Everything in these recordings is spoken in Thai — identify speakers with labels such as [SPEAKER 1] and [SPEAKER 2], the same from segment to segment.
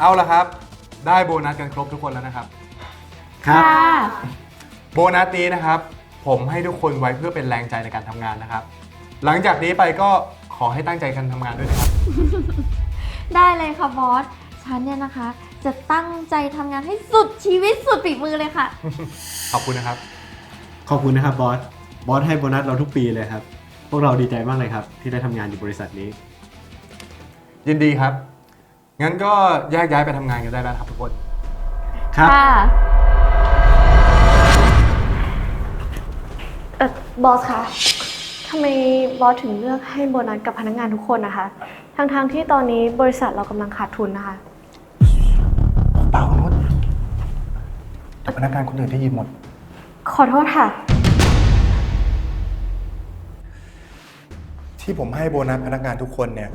[SPEAKER 1] เอาละ
[SPEAKER 2] ครับ ได้โบนัสกันครบทุกคนแล้วนะครับ
[SPEAKER 1] ค่ะ
[SPEAKER 2] โบนัสนี้นะครับ ผมให้ทุกคนไว้เพื่อเป็นแรงใจในการทำงานนะครับ หลังจากนี้ไปก็ขอให้ตั้งใจกันทำงานด้วยนะครับ
[SPEAKER 3] ได้เลยค่ะบอส ฉันเนี่ยนะคะ จะตั้งใจทำงานให้สุดชีวิตสุดฝีมือเลยค่ะ
[SPEAKER 2] ขอบคุณนะครับ
[SPEAKER 4] ขอบคุณนะครับบอส บอสให้โบนัสเราทุกปีเลยครับ พวกเราดีใจมากเลยครับ ที่ได้ทำงานอยู่บริษัทนี้
[SPEAKER 2] ยินดีครับ งั้นก็แยกย้ายไปทำงานกันได้แล้วครับทุกคน
[SPEAKER 4] ครับ
[SPEAKER 3] ค่ะ
[SPEAKER 1] เออบอสคะทำไมบอสถึงเลือกให้โบนัสกับพนักงานทุกคนนะคะทั้งๆที่ตอนนี้บริษัทเรากำลังขาดทุนนะคะ
[SPEAKER 2] เปล่านุชแต่พนักงานคนอื่นได้ยินหมด
[SPEAKER 1] ขอโทษค่ะ
[SPEAKER 2] ที่ผมให้โบนัสพนักงานทุกคนเนี่ย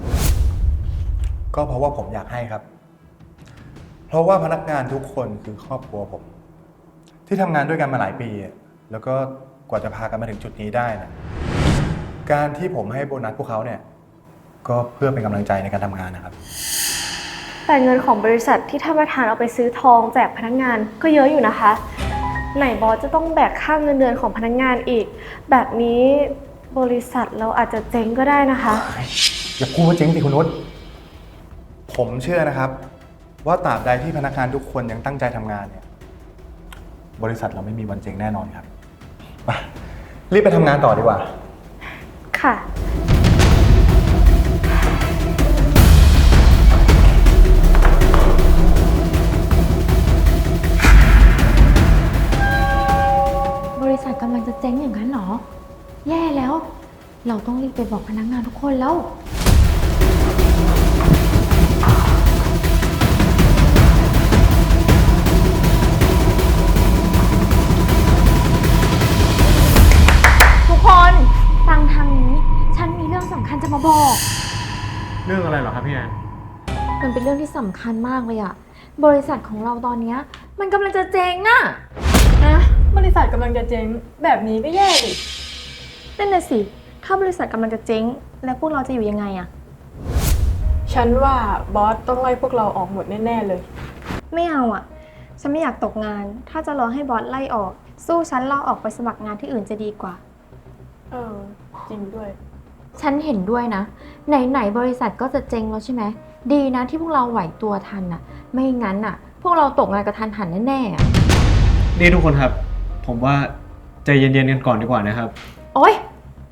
[SPEAKER 2] ก็เพราะว่าผมอยากให้ครับ เพราะว่าพนักงานทุกคนคือครอบครัวผม ที่ทำงานด้วยกันมาหลายปีอะแล้วก็กว่าจะพากันมาถึงจุดนี้ได้นะการที่ผมให้โบนัสพวกเขาเนี่ย ก็เพื่อเป็นกำลังใจในการทำงานนะครับ
[SPEAKER 1] แต่เงินของบริษัทที่ท่านประธานเอาไปซื้อทองแจกพนักงานก็เยอะอยู่นะคะ ไหนบอสจะต้องแบกค่าเงินเดือนของพนักงานอีก แบบนี้บริษัทเราอาจจะเจ๊งก็ได้นะคะ
[SPEAKER 2] อย่าพูดว่าเจ๊งสิคุณนุช ผมเชื่อนะครับ ว่าตราบใดที่พนักงานทุกคนยังตั้งใจทำงานเนี่ย บริษัทเราไม่มีวันเจ๊งแน่นอนครับไปรีบไปทำงานต่อดีกว่า
[SPEAKER 1] ค่ะ
[SPEAKER 3] บริษัทกำลังจะเจ๊งอย่างนั้นเหรอ แย่แล้ว เราต้องรีบไปบอกพนักงานทุกคนแล้ว รื่องอะ
[SPEAKER 4] ไรเหรอครับพี่แอน
[SPEAKER 3] มันเป็นเรื่องที่สำคัญมากเลยอะบริษัทของเราตอนเนี้ยมันกำลังจะเจ๊งอะ
[SPEAKER 5] นะบริษัทกำลังจะเจ๊งแบบนี้ก็แย่ดิ
[SPEAKER 1] นั่นน่ะสิ ถ้าบริษัทกำลังจะเจ๊ง แล้วพวกเราจะอยู่ยังไงอะ
[SPEAKER 5] ฉันว่าบอสต้องไล่พวกเราออกหมดแน่ๆเลย
[SPEAKER 6] ไม่เอาอะฉันไม่อยากตกงาน ถ้าจะรอให้บอสไล่ออก สู้ฉันลาออกไปสมัครงานที่อื่นจะดีกว่า
[SPEAKER 5] เออ จริงด้วย
[SPEAKER 3] ฉันเห็นด้วยนะ ไหนๆบริษัทก็จะเจ๊งแล้วใช่ไหม ดีนะที่พวกเราไหวตัวทันอะไม่งั้นอะพวกเราตกงานกระทันหันแน่ๆอะ
[SPEAKER 4] นี่ทุกคนครับ ผมว่าใจเย็นๆกันก่อนดีกว่านะครับ
[SPEAKER 3] โอ๊ย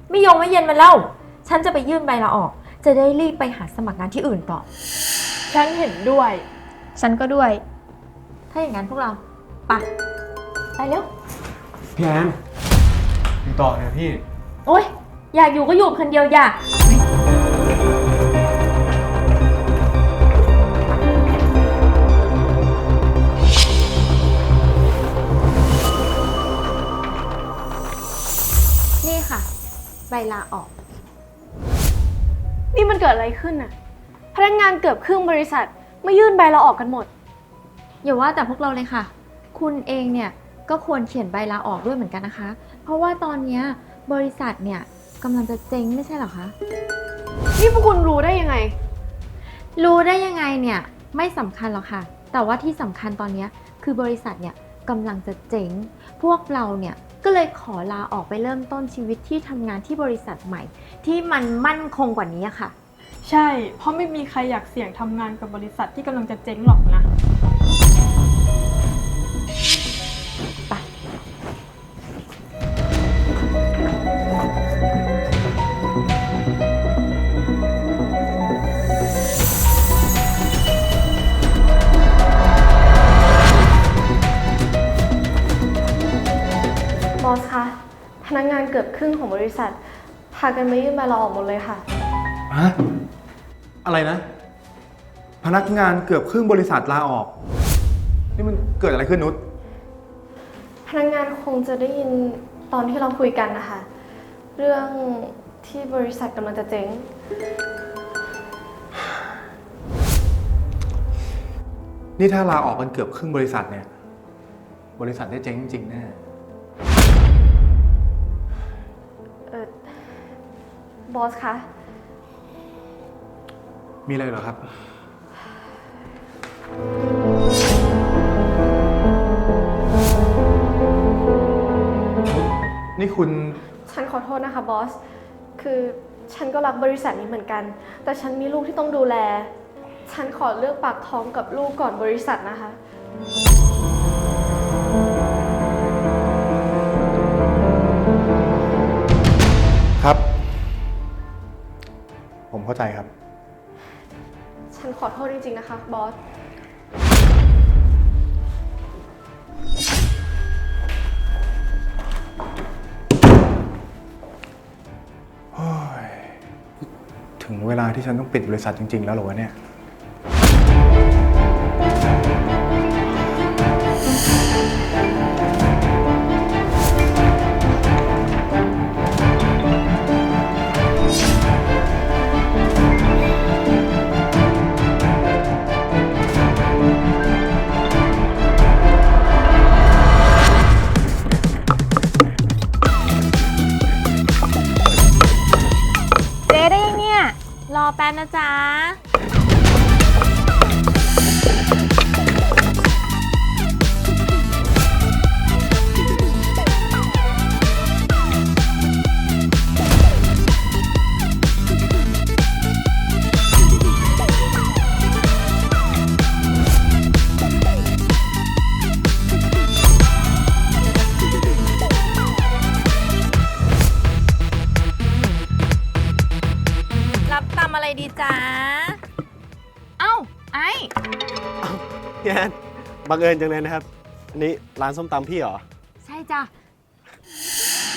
[SPEAKER 3] ไม่ยงไม่เย็นมาแล้วฉันจะไปยื่นใบลาออก จะได้รีบไปหาสมัครงานที่อื่นต่อ
[SPEAKER 5] ฉันเห็นด้วย
[SPEAKER 6] ฉันก็ด้วย
[SPEAKER 3] ถ้าอย่างนั้นพวกเราไปไปเร็ว
[SPEAKER 4] พี่แอนอยู่ต่อเนี่ยพี่
[SPEAKER 3] โอ๊ย อยากอยู่ก็อยู่คนเดียวอยากนี่ค่ะ ใบลาออก
[SPEAKER 1] นี่มันเกิดอะไรขึ้นน่ะ พนักงานเกือบครึ่งบริษัทมายื่นใบเราออกกันหมด
[SPEAKER 3] อย่าว่าแต่พวกเราเลยค่ะ คุณเองเนี่ยก็ควรเขียนใบลาออกด้วยเหมือนกันนะคะ เพราะว่าตอนเนี้ยบริษัทเนี่ย กำลังจะเจ๊งไม่ใช่เหรอคะ
[SPEAKER 1] นี่พวกคุณรู้ได้ยังไง
[SPEAKER 3] รู้ได้ยังไงเนี่ยไม่สำคัญหรอกค่ะ แต่ว่าที่สำคัญตอนเนี้ยคือบริษัทเนี่ยกำลังจะเจ๊ง พวกเราเนี่ยก็เลยขอลาออกไปเริ่มต้นชีวิตที่ทำงานที่บริษัทใหม่ ที่มันมั่นคงกว่านี้อะค่ะ
[SPEAKER 5] ใช่ เพราะไม่มีใครอยากเสี่ยงทำงานกับบริษัทที่กำลังจะเจ๊งหรอกนะ
[SPEAKER 1] ครึ่งของบริษัท พากันมายื่นใบลาออกหมดเลยค่ะ
[SPEAKER 2] ฮะอะไรนะ พนักงานเกือบครึ่งบริษัทลาออก นี่มันเกิดอะไรขึ้นนุช
[SPEAKER 1] พนักงานคงจะได้ยินตอนที่เราคุยกันนะคะ เรื่องที่บริษัทกำลังจะเจ๊ง
[SPEAKER 2] นี่ถ้าลาออกกันเกือบครึ่งบริษัทเนี่ย บริษัทได้เจ๊งจริงๆแน่
[SPEAKER 1] ออบอสคะ
[SPEAKER 2] มีอะไรเหรอครับ นี่คุณ
[SPEAKER 1] ฉันขอโทษนะคะบอส คือฉันก็รักบริษัทนี้เหมือนกัน แต่ฉันมีลูกที่ต้องดูแล ฉันขอเลือกปากท้องกับลูกก่อนบริษัทนะคะ
[SPEAKER 2] เข้าใจครับ
[SPEAKER 1] ฉันขอโทษจริง ๆ นะคะบอส
[SPEAKER 2] ถึงเวลาที่ฉันต้องปิดบริษัทจริง ๆ แล้วเหรอวะเนี่ย
[SPEAKER 7] อแป๊บนะจ๊ะ
[SPEAKER 4] พี่แอนบังเอิญจังเลยนะครับ อันนี้ร้านส้มตำพี่เหรอ
[SPEAKER 7] ใช่จ้ะ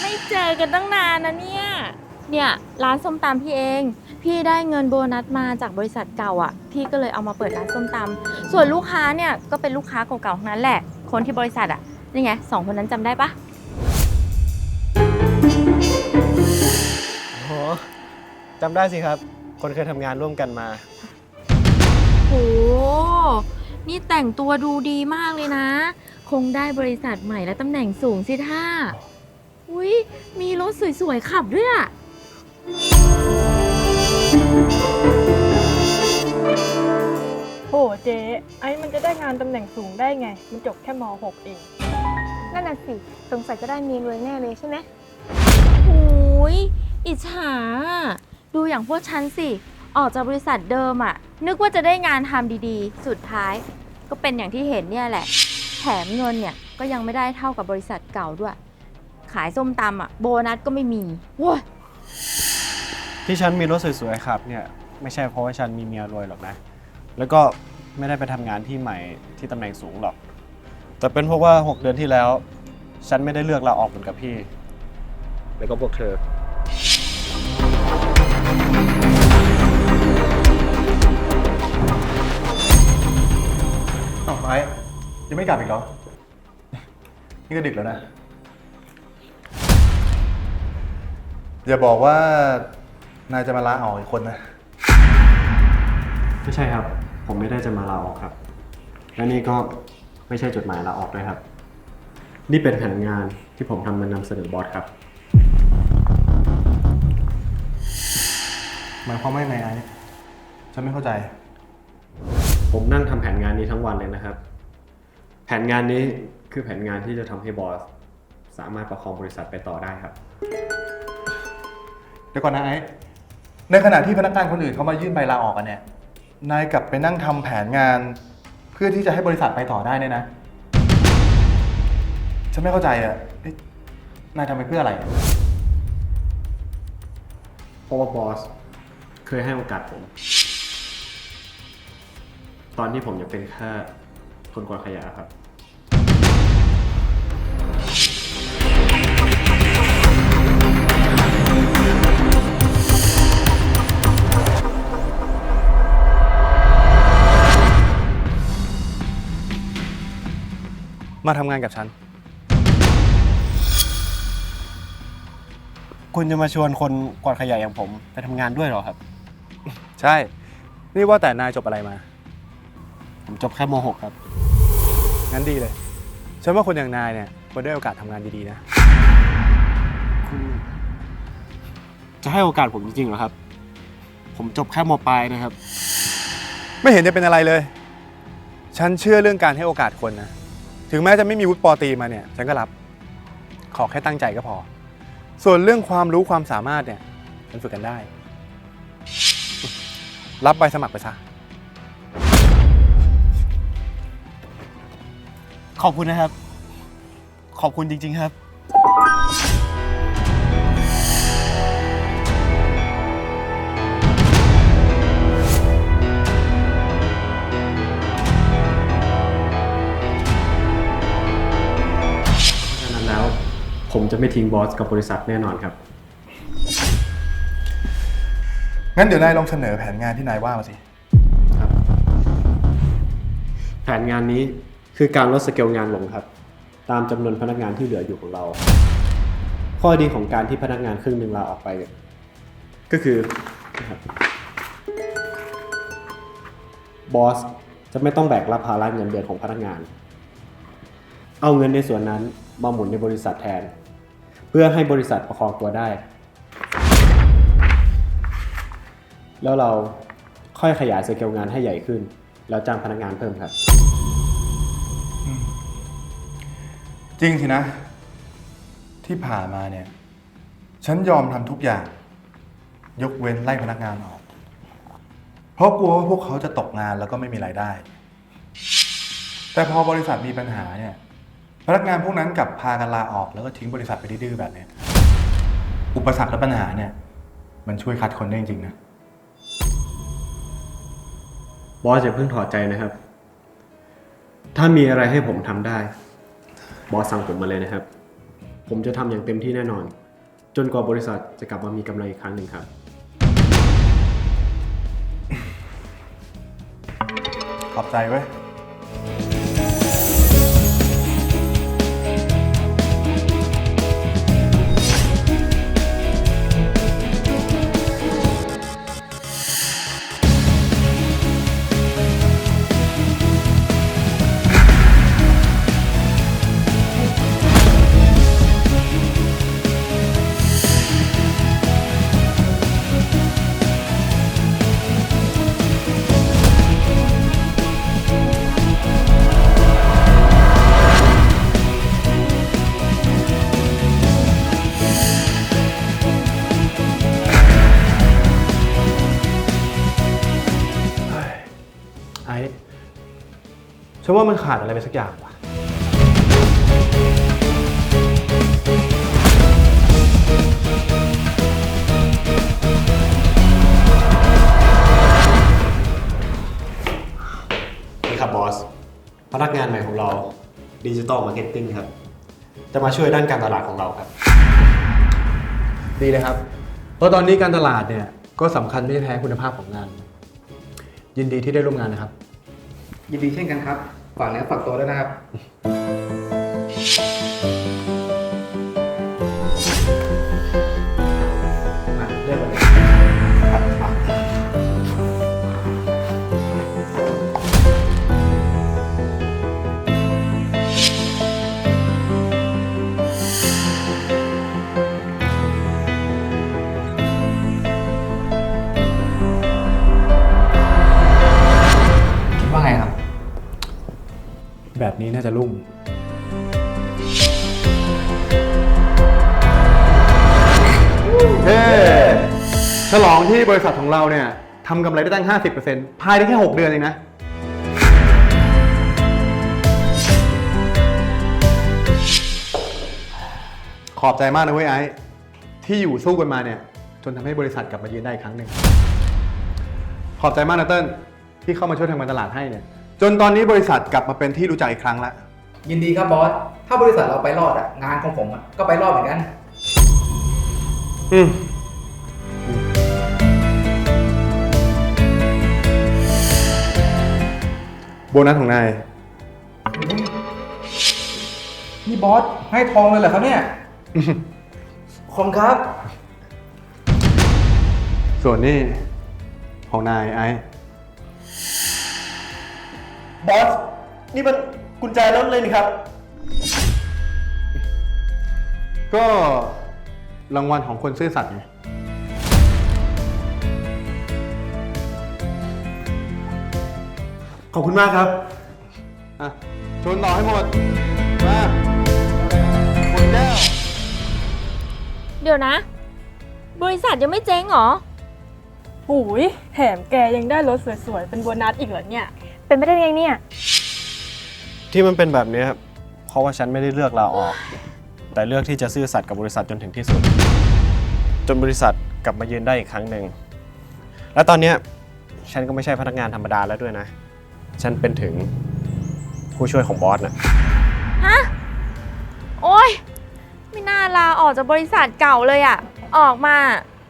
[SPEAKER 7] ไม่เจอกันตั้งนานนะเนี่ย เนี่ยร้านส้มตำพี่เอง พี่ได้เงินโบนัสมาจากบริษัทเก่าอะ พี่ก็เลยเอามาเปิดร้านส้มตำส่วนลูกค้าเนี่ยก็เป็นลูกค้าเก่าๆทั้งนั้นแหละ คนที่บริษัทอะ นี่ไงสองคนนั้นจำได้ปะ
[SPEAKER 4] อ๋อจำได้สิครับ คนเคยทำงานร่วมกันมา
[SPEAKER 7] โห นี่แต่งตัวดูดีมากเลยนะ คงได้บริษัทใหม่และตำแหน่งสูงสิท่า อุ้ยมีรถสวยๆขับด้วยอะ
[SPEAKER 5] โหเจ๊ไอ้มันจะได้งานตำแหน่งสูงได้ไง มันจบแค่ม .6 เอง
[SPEAKER 8] นั่นน่ะสิ สงสัยจะได้มีรวยแน่เลยใช่ไหม
[SPEAKER 7] โอ้ยอิจฉา ดูอย่างพวกฉันสิ ออกจากบริษัทเดิมอะนึกว่าจะได้งานทำดีๆ สุดท้าย ก็เป็นอย่างที่เห็นเนี่ยแหละ แถมเงินเนี่ยก็ยังไม่ได้เท่ากับบริษัทเก่าด้วย ขายส้มตำอะโบนัสก็ไม่มีโว้ย
[SPEAKER 4] ที่ฉันมีรถสวยๆครับเนี่ยไม่ใช่เพราะว่าฉันมีเมียรวยหรอกนะ แล้วก็ไม่ได้ไปทำงานที่ใหม่ที่ตำแหน่งสูงหรอก แต่เป็นเพราะว่า 6 เดือนที่แล้ว ฉันไม่ได้เลือกลาออกเหมือนกับพี่ แล้วก็พวกเธอ
[SPEAKER 2] อ้าวไอ้ยังไม่กลับอีกเหรอ นี่ก็ดึกแล้วนะ อย่าบอกว่านายจะมาลาออกอีกคนนะ
[SPEAKER 4] ไม่ใช่ครับ ผมไม่ได้จะมาลาออกครับ และนี่ก็ไม่ใช่จดหมายลาออกด้วยครับ นี่เป็นแผนงานที่ผมทำมานำเสนอบอสครับ
[SPEAKER 2] หมายความว่ายังไงไอ้ฉันไม่เข้าใจ
[SPEAKER 4] ผมนั่งทำแผนงานนี้ทั้งวันเลยนะครับ แผนงานนี้คือแผนงานที่จะทำให้บอส สามารถประคองบริษัทไปต่อได้ครับ
[SPEAKER 2] เดี๋ยวก่อนนะไอ้ในขณะที่พนักงานคนอื่นเขามายื่นใบลาออกกันเนี่ยนายกลับไปนั่งทำแผนงาน เพื่อที่จะให้บริษัทไปต่อได้เนี่ยนะฉันไม่เข้าใจอะเอ๊ะนายทำไปเพื่ออะไร
[SPEAKER 4] เพราะว่าบอส เคยให้โอกาสผม ตอนที่ผมยังเป็นแค่คนกวาดขยะครับ
[SPEAKER 2] มาทำงานกับฉัน
[SPEAKER 9] คุณจะมาชวนคนกวาดขยะอย่างผม ไปทำงานด้วยเหรอครับ
[SPEAKER 2] ใช่ นี่ว่าแต่นายจบอะไรมา
[SPEAKER 9] ผมจบแค่ม .6 ครับ
[SPEAKER 2] งั้นดีเลย ฉันว่าคนอย่างนายเนี่ยควรได้โอกาสทำงานดีๆนะ
[SPEAKER 9] คุณจะให้โอกาสผมจริงๆเหรอครับ ผมจบแค่มปลายนะครับ
[SPEAKER 2] ไม่เห็นจะเป็นอะไรเลย ฉันเชื่อเรื่องการให้โอกาสคนนะ ถึงแม้จะไม่มีวุฒิปอตรีมาเนี่ย ฉันก็รับ ขอแค่ตั้งใจก็พอ ส่วนเรื่องความรู้ความสามารถเนี่ย มันฝึกกันได้ รับใบสมัครไปซะ
[SPEAKER 9] ขอบคุณนะครับ ขอบคุณจริง ๆครับ
[SPEAKER 4] ฉะนั้นแล้วผมจะไม่ทิ้งบอสกับบริษัทแน่นอนครับ
[SPEAKER 2] งั้นเดี๋ยวนายลองเสนอแผนงานที่นายว่ามาสิ
[SPEAKER 4] แผนงานนี้ คือการลดสเกลงานลงครับ ตามจำนวนพนักงานที่เหลืออยู่ของเรา ข้อดีของการที่พนักงานครึ่งหนึ่งลาออกไป ก็คือบอสจะไม่ต้องแบกรับภาระเงินเดือนของพนักงาน เอาเงินในส่วนนั้นมาหมุนในบริษัทแทน เพื่อให้บริษัทประคองตัวได้ แล้วเราค่อยขยายสเกลงานให้ใหญ่ขึ้น แล้วจ้างพนักงานเพิ่มครับ
[SPEAKER 2] จริงสินะ ที่ผ่านมาเนี่ย ฉันยอมทำทุกอย่าง ยกเว้นไล่พนักงานออก เพราะกลัวว่าพวกเขาจะตกงานแล้วก็ไม่มีรายได้ แต่พอบริษัทมีปัญหาเนี่ย พนักงานพวกนั้นกลับพากันลาออกแล้วก็ทิ้งบริษัทไปดื้อๆแบบเนี้ยอุปสรรคและปัญหาเนี่ย มันช่วยคัดคนได้จริงๆนะ
[SPEAKER 4] บอสอย่าเพิ่งถอดใจนะครับ ถ้ามีอะไรให้ผมทำได้ บอสสั่งผมมาเลยนะครับ ผมจะทำอย่างเต็มที่แน่นอน จนกว่าบริษัทจะกลับมามีกำไรอีกครั้งหนึ่งครับ
[SPEAKER 2] ขอบใจเว้ย ฉันว่ามันขาดอะไรไปสักอย่างว่ะ
[SPEAKER 4] นี่ครับบอส พนักงานใหม่ของเราดิจิตอลมาร์เก็ตติ้งครับ จะมาช่วยด้านการตลาดของเราครับ
[SPEAKER 2] ดีเลยครับ เพราะตอนนี้การตลาดเนี่ยก็สำคัญไม่ใช่แพ้คุณภาพของงาน ยินดีที่ได้ร่วมงานนะครับ
[SPEAKER 10] ยินดีเช่นกันครับ ฝากเนื้อฝากตัวด้วยนะครับ
[SPEAKER 2] ทำกำไรได้ตั้ง 50%ภายในแค่ 6 เดือนเองนะ ขอบใจมากนะเว้ยไอ้ที่อยู่สู้กันมาเนี่ย จนทำให้บริษัทกลับมายืนได้อีกครั้งหนึ่ง ขอบใจมากนะเติ้ลที่เข้ามาช่วยทำการตลาดให้เนี่ย จนตอนนี้บริษัทกลับมาเป็นที่รู้จักอีกครั้งแล้ว
[SPEAKER 10] ยินดีครับบอส ถ้าบริษัทเราไปรอดอะงานของผมอะก็ไปรอดเหมือนกัน
[SPEAKER 2] อืม โบนัสของนาย
[SPEAKER 10] นี่บอสให้ทองเลยเหรอครับเนี่ย ขอบคุณครับ
[SPEAKER 2] ส่วนนี้ของนายไอ้
[SPEAKER 4] บอส นี่มันกุญแจรถเลยนี่ครับ
[SPEAKER 2] ก็รางวัลของคนซื่อสัตย์ไง
[SPEAKER 11] ขอบคุณมากครับ
[SPEAKER 2] อะชนต่อให้หมด มาหมดแก้ว
[SPEAKER 3] เดี๋ยวนะ บริษัทยังไม่เจ๊งเหรอ
[SPEAKER 5] หูยแถมแกยังได้รถสวยๆ เป็นโบนัสอีกเหรอเนี่ย
[SPEAKER 6] เป็นไปได้ไงเนี่ย
[SPEAKER 4] ที่มันเป็นแบบนี้ครับเพราะว่าฉันไม่ได้เลือกลาออก แต่เลือกที่จะซื่อสัตย์กับบริษัทจนถึงที่สุด จนบริษัทกลับมายืนได้อีกครั้งหนึ่ง และตอนเนี้ยฉันก็ไม่ใช่พนักงานธรรมดาแล้วด้วยนะ ฉันเป็นถึงผู้ช่วยของบอสนะ
[SPEAKER 3] ฮะ โอ้ย ไม่น่าลาออกจากบริษัทเก่าเลยอะออกมา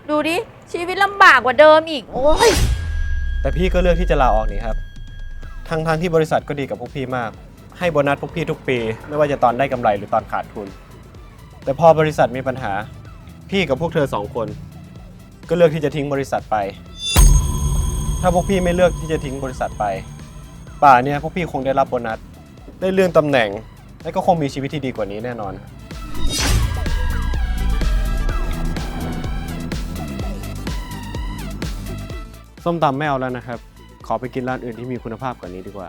[SPEAKER 3] ดูดิ ชีวิตลำบากกว่าเดิมอีก โอ้ย
[SPEAKER 4] แต่พี่ก็เลือกที่จะลาออกนี่ครับ ทั้งทางๆที่บริษัทก็ดีกับพวกพี่มาก ให้โบนัสพวกพี่ทุกปี ไม่ว่าจะตอนได้กำไรหรือตอนขาดทุน แต่พอบริษัทมีปัญหา พี่กับพวกเธอสองคน ก็เลือกที่จะทิ้งบริษัทไป ถ้าพวกพี่ไม่เลือกที่จะทิ้งบริษัทไป ป่าเนี่ยพวกพี่คงได้รับโบนัส ได้เลื่อนตำแหน่ง และก็คงมีชีวิตที่ดีกว่านี้แน่นอน ส้มตำไม่เอาแล้วนะครับ ขอไปกินร้านอื่นที่มีคุณภาพกว่านี้ดีกว่า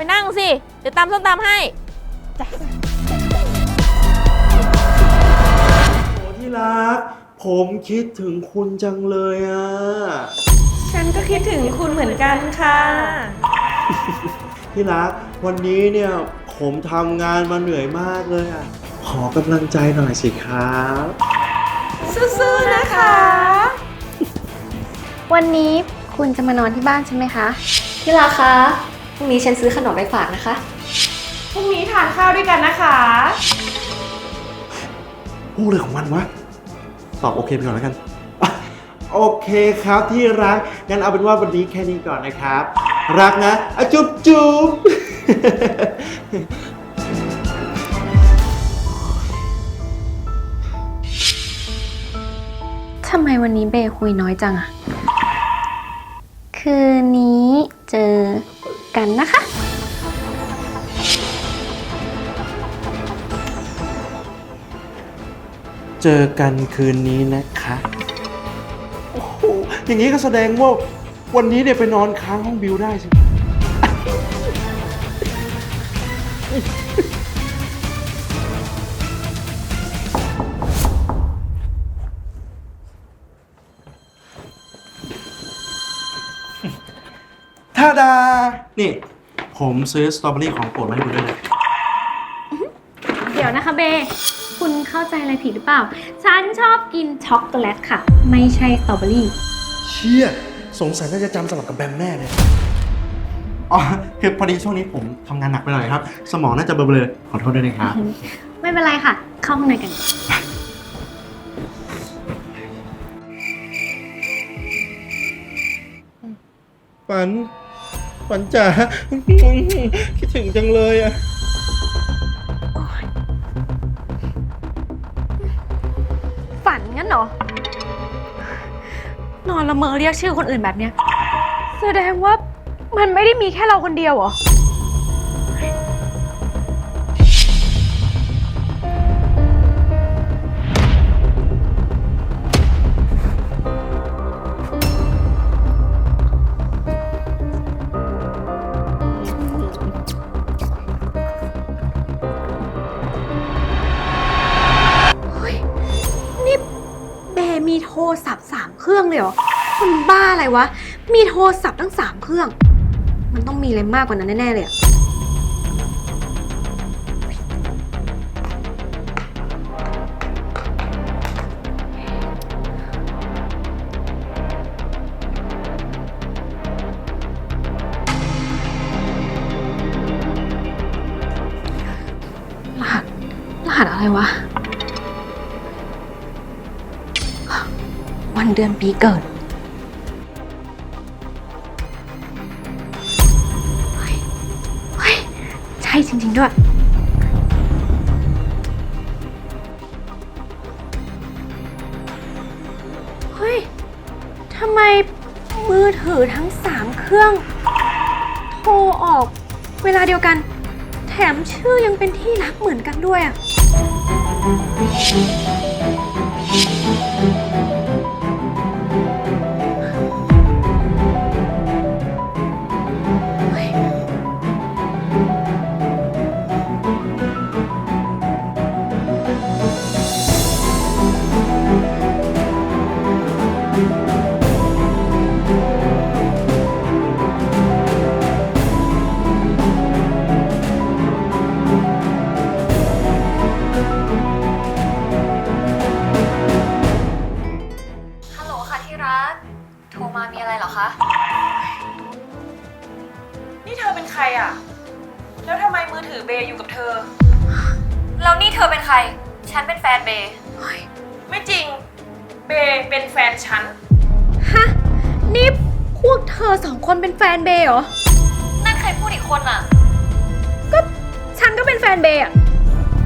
[SPEAKER 3] ไปนั่งสิ เดี๋ยวตำส้มตำให้
[SPEAKER 12] โอ้ที่รัก ผมคิดถึงคุณจังเลยอะ
[SPEAKER 1] ฉันก็คิดถึงคุณเหมือนกันค่ะ
[SPEAKER 12] ที่รัก วันนี้เนี่ยผมทำงานมาเหนื่อยมากเลยอะ ขอกำลังใจหน่อยสิครับ
[SPEAKER 1] สู้ๆนะคะ
[SPEAKER 6] วันนี้คุณจะมานอนที่บ้านใช่ไหมคะ
[SPEAKER 1] ที่รักคะพ รุ่งนี้ฉันซื้อขนมไปฝากนะคะ พรุ่งนี้ทานข้าวด้วยกันนะคะ
[SPEAKER 12] พูดเลยของมันวะ ตอบโอเคไปก่อนแล้วกันอะโอเคครับที่รัก งั้นเอาเป็นว่าวันนี้แค่นี้ก่อนนะครับ รักนะอะจุ๊บจุ๊บ
[SPEAKER 6] ทำไมวันนี้เบย์คุยน้อยจังอะ คืนนี้ เจอกันคื
[SPEAKER 12] นนี้นะคะ โอ้โห อย่างนี้ก็แสดงว่าวันนี้เนี่ยไปนอนค้างห้องบิวได้สิท่าดา นี่ ผมซื้อสตรอเบอรี่ของโปรดมาให้คุณด้วยนะ
[SPEAKER 6] เดี๋ยวนะคะเบย์คุณเข้าใจ อะไรผิดหรือเปล่า ฉันชอบกินช็อกโกแลตค่ะ ไม่ใช่สตรอเบอรี่
[SPEAKER 12] เชี่ย สงสัยน่าจะจำสลับกับแบมแน่เลยอ๋อคือพอดีช่วงนี้ผมทำงานหนักไปหน่อยครับ สมองน่าจะเบลอๆขอโทษด้วยนะครับ
[SPEAKER 6] ไม่เป็นไรค่ะ เข้าข้างในกัน
[SPEAKER 12] ฝันฝันจ๋าคิดถึงจังเลยอะ
[SPEAKER 6] ละเมอเรียกชื่อคนอื่นแบบเนี้ย แสดงว่ามันไม่ได้มีแค่เราคนเดียวเหรอนี่เบมีโทรศัพท์สามเครื่องเลยเหรอ คนบ้าอะไรวะ มีโทรศัพท์ตั้งสามเครื่อง มันต้องมีอะไรมากกว่านั้นแน่ ๆ เลยอะรหัส รหัสอะไรวะ วันเดือนปีเกิด จริง ๆ ด้วย เฮ้ย ทำไมมือถือทั้งสามเครื่อง โทรออกเวลาเดียวกัน แถมชื่อยังเป็นที่รักเหมือนกันด้วยอะ
[SPEAKER 13] รอะ
[SPEAKER 14] แล้วทำไมมือถือเบย์อยู่กับเธอ
[SPEAKER 13] แล้วนี่เธอเป็นใคร ฉันเป็นแฟนเบย์
[SPEAKER 14] ไม่จริง เบย์เป็นแฟนฉัน
[SPEAKER 6] ฮะ นี่พวกเธอสองคนเป็นแฟนเบย์เหรอ
[SPEAKER 13] นั่นใครพูดอีกคนอะ
[SPEAKER 6] ก็ฉันก็เป็นแฟนเบย์อะ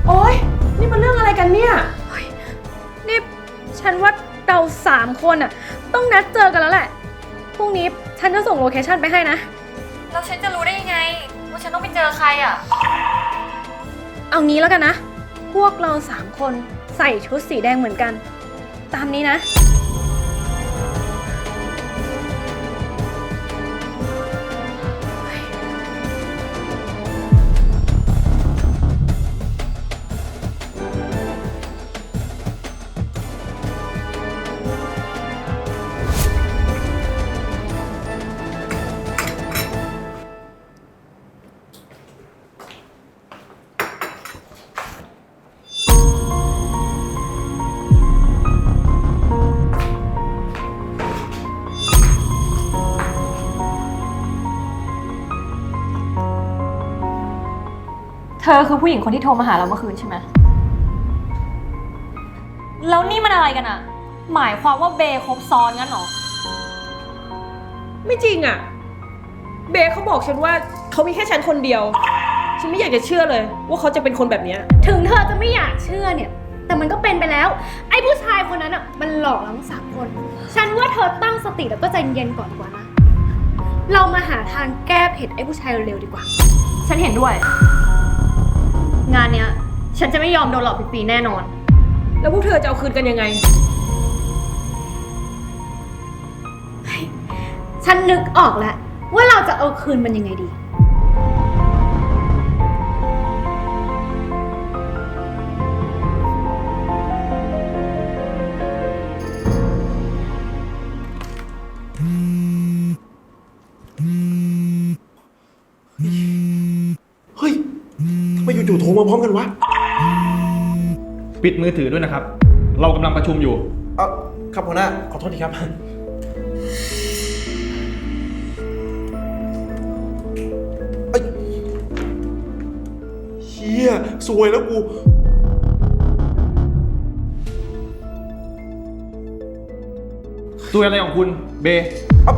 [SPEAKER 14] โอ๊ย นี่มันเรื่องอะไรกันเนี่ย
[SPEAKER 6] นี่ฉันว่าเราสามคนอะ ต้องนัดเจอกันแล้วแหละ พรุ่งนี้ฉันจะส่งโลเคชั่นไปให้นะ
[SPEAKER 13] แล้วฉันจะรู้ได้ยังไง ว่าฉันต้องไปเจอใครอะ
[SPEAKER 6] เอางี้แล้วกันนะ พวกเราสามคนใส่ชุดสีแดงเหมือนกัน ตามนี้นะ
[SPEAKER 15] อคือผู้หญิงคนที่โทรมาหาเราเมื่อคืนใช่ไหม แล้วนี่มันอะไรกันอะหมายความว่าเบย์ครบซ้อนงั้นเหรอ
[SPEAKER 14] ไม่จริงอะเบย์เขาบอกฉันว่าเขามีแค่ฉันคนเดียว ฉันไม่อยากจะเชื่อเลย ว่าเขาจะเป็นคนแบบเนี้ย
[SPEAKER 6] ถึงเธอจะไม่อยากเชื่อเนี่ย แต่มันก็เป็นไปแล้ว ไอ้ผู้ชายคนนั้นอะ มันหลอกเราทั้งสามคน ฉันว่าเธอตั้งสติแล้วก็ใจเย็นก่อนดีกว่านะ เรามาหาทางแก้เผ็ดไอ้ผู้ชายเร็วๆดีกว่า
[SPEAKER 15] ฉันเห็นด้วย งานเนี้ย ฉันจะไม่ยอมโดนหลอกฟรีๆแน่นอน
[SPEAKER 14] แล้วพวกเธอจะเอาคืนกันยังไง
[SPEAKER 6] ฉันนึกออกแล้วว่าเราจะเอาคืนมันยังไงดี
[SPEAKER 12] ทำไมอยู่ๆโทรมาพร้อมกันวะ
[SPEAKER 16] ปิดมือถือด้วยนะครับ เรากำลังประชุมอยู่
[SPEAKER 12] เออครับหัวหน้า ขอโทษทีครับ เอ้ยเฮียสวยแล้วกู
[SPEAKER 16] ตัวอะไรของคุณเบ
[SPEAKER 12] เอ้า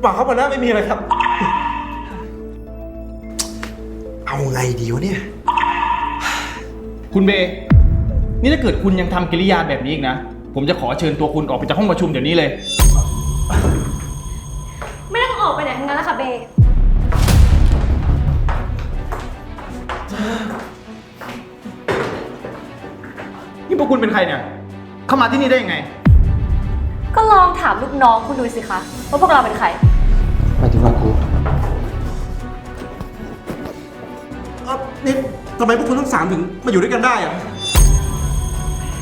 [SPEAKER 12] เปล่าครับหัวหน้าไม่มีอะไรครับ ไงดีวะเนี่ย
[SPEAKER 16] คุณเบนี่ถ้าเกิดคุณยังทำกิริยาแบบนี้อีกนะ ผมจะขอเชิญตัวคุณออกไปจากห้องประชุมเดี๋ยวนี้เลย
[SPEAKER 6] ไม่ต้องออกไปไหนทั้งนั้นแล้วค่ะเบย์
[SPEAKER 16] นี่พวกคุณเป็นใครเนี่ย เข้ามาที่นี่ได้ยังไง
[SPEAKER 15] ก็ลองถามลูกน้องคุณดูสิคะว่าพวกเราเป็นใคร
[SPEAKER 12] หมายถึงว่ากูเทำไมพวกคุณทั้งสามถึงมาอยู่ด้วยกันได้อะ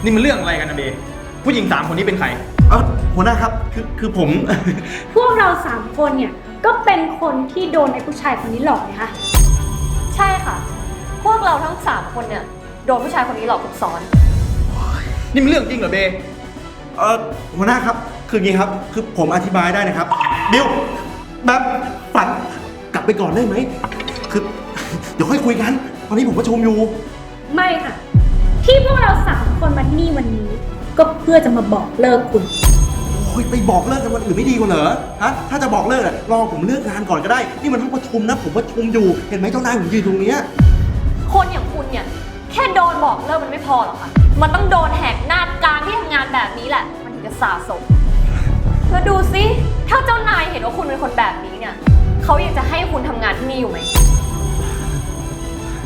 [SPEAKER 16] นี่มันเรื่องอะไรกันนะเบผู้หญิงสามคนนี้เป็นใคร
[SPEAKER 12] เออหัวหน้าครับ คือคือผม
[SPEAKER 6] พวกเราสามคนเนี่ย ก็เป็นคนที่โดนไอ้ผู้ชายคนนี้หลอกนะคะ
[SPEAKER 15] ใช่ค่ะ พวกเราทั้งสามคนเนี่ย โดนผู้ชายคนนี้หลอกครบซ้อน
[SPEAKER 16] นี่มันเรื่องจริงเหรอเบ
[SPEAKER 12] เออหัวหน้าครับ คืออย่างนี้ครับ คือผมอธิบายได้นะครับ บิวแบบฝันกลับไปก่อนได้ไหม คือ เดี๋ยวค่อยคุยกัน ตอนนี้ผมประชุมอยู่
[SPEAKER 6] ไม่ค่ะ ที่พวกเราสามคนมาที่นี่วันนี้ ก็เพื่อจะมาบอกเลิกคุณ
[SPEAKER 12] โอ้ยไปบอกเลิกกันวันอื่นไม่ดีกว่าเหรอ ฮะ ถ้าจะบอกเลิกอะรอผมเลิกงานก่อนก็ได้ นี่มันห้องประชุมนะ ผมประชุมอยู่ เห็นไหมเจ้านายผมยืนตรงเนี้ย
[SPEAKER 15] คนอย่างคุณเนี่ย แค่โดนบอกเลิกมันไม่พอหรอกค่ะ มันต้องโดนแหกหน้ากลางที่ทำงานแบบนี้แหละ มันถึงจะสะสม แล้วดูสิ ถ้าเจ้านายเห็นว่าคุณเป็นคนแบบนี้เนี่ย เขายังจะให้คุณทำงานที่นี่อยู่ไหม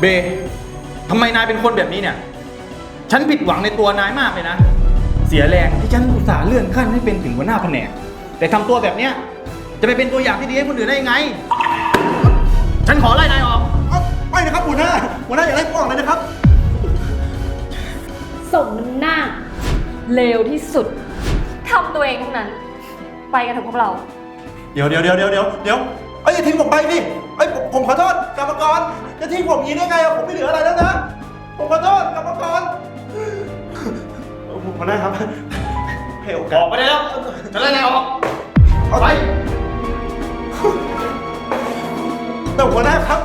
[SPEAKER 16] เบทำไมนายเป็นคนแบบนี้เนี่ย ฉันผิดหวังในตัวนายมากเลยนะ เสียแรงที่ฉันอุตส่าห์เลื่อนขั้นให้เป็นถึงหัวหน้าแผนก แต่ทำตัวแบบเนี้ยจะไปเป็นตัวอย่างที่ดีให้คนอื่นได้ยังไง ฉันขอไล่นายออก
[SPEAKER 12] เอ้าไม่นะครับหัวหน้าหัวหน้าอย่าไล่ผมออกเลยนะครับ
[SPEAKER 6] ส่งน้ำหน้า
[SPEAKER 15] เลวที่สุดทำตัวเองทั้งนั้น ไปกันเถอะพวกเรา
[SPEAKER 12] เดี๋ยวเดี๋ยวเดี๋ยวเดี๋ยวเดี๋ยวเดี๋ยวเอ้ยอย่าทิ้งผมไปพี่เอ้ยผมผมขอโทษกรรมกร จะทิ้งผมอย่างนี้ได้ไงอะผมไม่เหลืออะไรแล้วนะ ผมขอโทษกรรมกรหัวหน้าครับให้โอกา
[SPEAKER 16] อ
[SPEAKER 12] ส
[SPEAKER 16] อกไปได้แล้วจะไล่นายออกไป
[SPEAKER 12] แต่หัวหน้าครับ